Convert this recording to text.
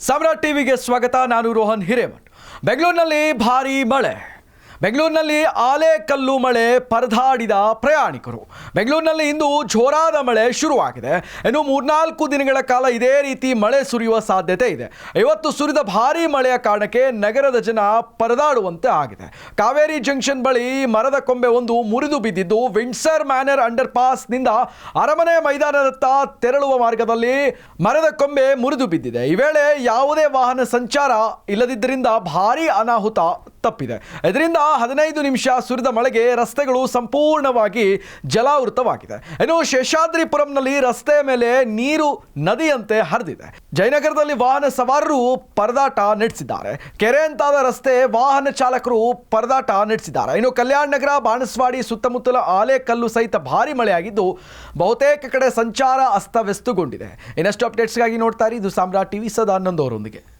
ಸಾಮ್ರಾಟ್ ಟಿವಿಗೆ ಸ್ವಾಗತ ನಾನು ರೋಹನ್ ಹಿರೇಮಠ್. ಬೆಂಗಳೂರಿನಲ್ಲಿ ಭಾರೀ ಮಳೆ. ಬೆಂಗಳೂರಿನಲ್ಲಿ ಆಲೆಕಲ್ಲು ಮಳೆ ಪರದಾಡಿದ ಪ್ರಯಾಣಿಕರು. ಬೆಂಗಳೂರಿನಲ್ಲಿ ಇಂದು ಜೋರಾದ ಮಳೆ ಶುರುವಾಗಿದೆ. ಇನ್ನು ಮೂರ್ನಾಲ್ಕು ದಿನಗಳ ಕಾಲ ಇದೇ ರೀತಿ ಮಳೆ ಸುರಿಯುವ ಸಾಧ್ಯತೆ ಇದೆ. ಇವತ್ತು ಸುರಿದ ಭಾರೀ ಮಳೆಯ ಕಾರಣಕ್ಕೆ ನಗರದ ಜನ ಪರದಾಡುವಂತೆ ಆಗಿದೆ. ಕಾವೇರಿ ಜಂಕ್ಷನ್ ಬಳಿ ಮರದ ಕೊಂಬೆ ಒಂದು ಮುರಿದು ಬಿದ್ದಿದ್ದು, ವಿಂಡ್ಸರ್ ಮ್ಯಾನರ್ ಅಂಡರ್ ಪಾಸ್ನಿಂದ ಅರಮನೆ ಮೈದಾನದತ್ತ ತೆರಳುವ ಮಾರ್ಗದಲ್ಲಿ ಮರದ ಕೊಂಬೆ ಮುರಿದು ಬಿದ್ದಿದೆ. ಈ ವೇಳೆ ಯಾವುದೇ ವಾಹನ ಸಂಚಾರ ಇಲ್ಲದಿದ್ದರಿಂದ ಭಾರೀ ಅನಾಹುತ ತಪ್ಪಿದೆ. ಇದರಿಂದ ಹದಿನೈದು ನಿಮಿಷ ಸುರಿದ ಮಳೆಗೆ ರಸ್ತೆಗಳು ಸಂಪೂರ್ಣವಾಗಿ ಜಲಾವೃತವಾಗಿದೆ. ಇನ್ನು ಶೇಷಾದ್ರಿಪುರಂನಲ್ಲಿ ರಸ್ತೆ ಮೇಲೆ ನೀರು ನದಿಯಂತೆ ಹರಿದಿದೆ. ಜಯನಗರದಲ್ಲಿ ವಾಹನ ಸವಾರರು ಪರದಾಟ ನಡೆಸಿದ್ದಾರೆ. ಕೆರೆ ಅಂತಾದ ರಸ್ತೆ ವಾಹನ ಚಾಲಕರು ಪರದಾಟ ನಡೆಸಿದ್ದಾರೆ. ಇನ್ನು ಕಲ್ಯಾಣ ನಗರ, ಬಾಣಸ್ವಾಡಿ ಸುತ್ತಮುತ್ತಲ ಆಲೆಕಲ್ಲು ಸಹಿತ ಭಾರಿ ಮಳೆಯಾಗಿದ್ದು ಬಹುತೇಕ ಕಡೆ ಸಂಚಾರ ಅಸ್ತವ್ಯಸ್ತಗೊಂಡಿದೆ. ಇನ್ನಷ್ಟು ಅಪ್ಡೇಟ್ಸ್ಗಾಗಿ ನೋಡ್ತಾರೆ ಇದು ಸಾಮ್ರಾಟ್ ಟಿವಿ ಸದಾ ಹನ್ನೊಂದವರೊಂದಿಗೆ